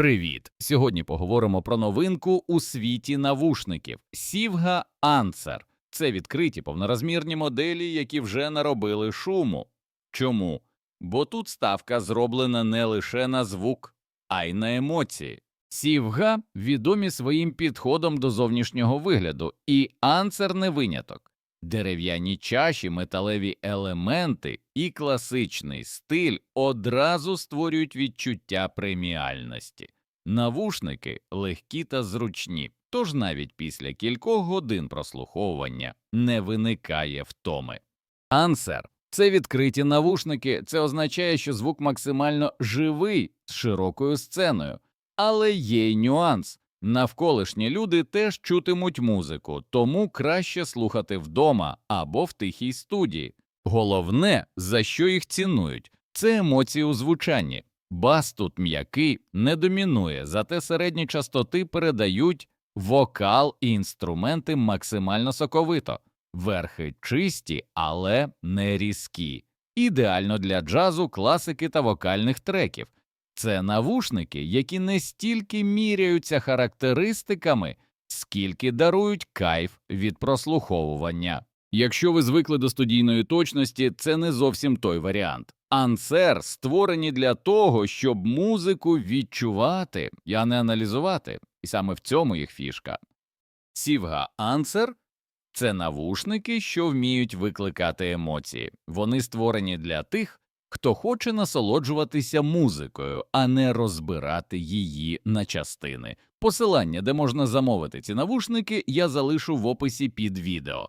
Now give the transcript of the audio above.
Привіт! Сьогодні поговоримо про новинку у світі навушників Сівга Answer. Це відкриті повнорозмірні моделі, які вже наробили шуму. Чому? Бо тут ставка зроблена не лише на звук, а й на емоції. Сівга відомі своїм підходом до зовнішнього вигляду, і Answer не виняток. Дерев'яні чаші, металеві елементи і класичний стиль одразу створюють відчуття преміальності. Навушники легкі та зручні, тож навіть після кількох годин прослуховування не виникає втоми. Ансер це відкриті навушники, це означає, що звук максимально живий з широкою сценою, але є й нюанс. Навколишні люди теж чутимуть музику, тому краще слухати вдома або в тихій студії. Головне, за що їх цінують, це емоції у звучанні. Бас тут м'який не домінує, зате середні частоти передають вокал і інструменти максимально соковито, верхи чисті, але не різкі. Ідеально для джазу, класики та вокальних треків. Це навушники, які не стільки міряються характеристиками, скільки дарують кайф від прослуховування. Якщо ви звикли до студійної точності, це не зовсім той варіант. Ансер створені для того, щоб музику відчувати, а не аналізувати, і саме в цьому їх фішка. Сівга Ансер це навушники, що вміють викликати емоції. Вони створені для тих, хто хоче насолоджуватися музикою, а не розбирати її на частини. Посилання, де можна замовити ці навушники, я залишу в описі під відео.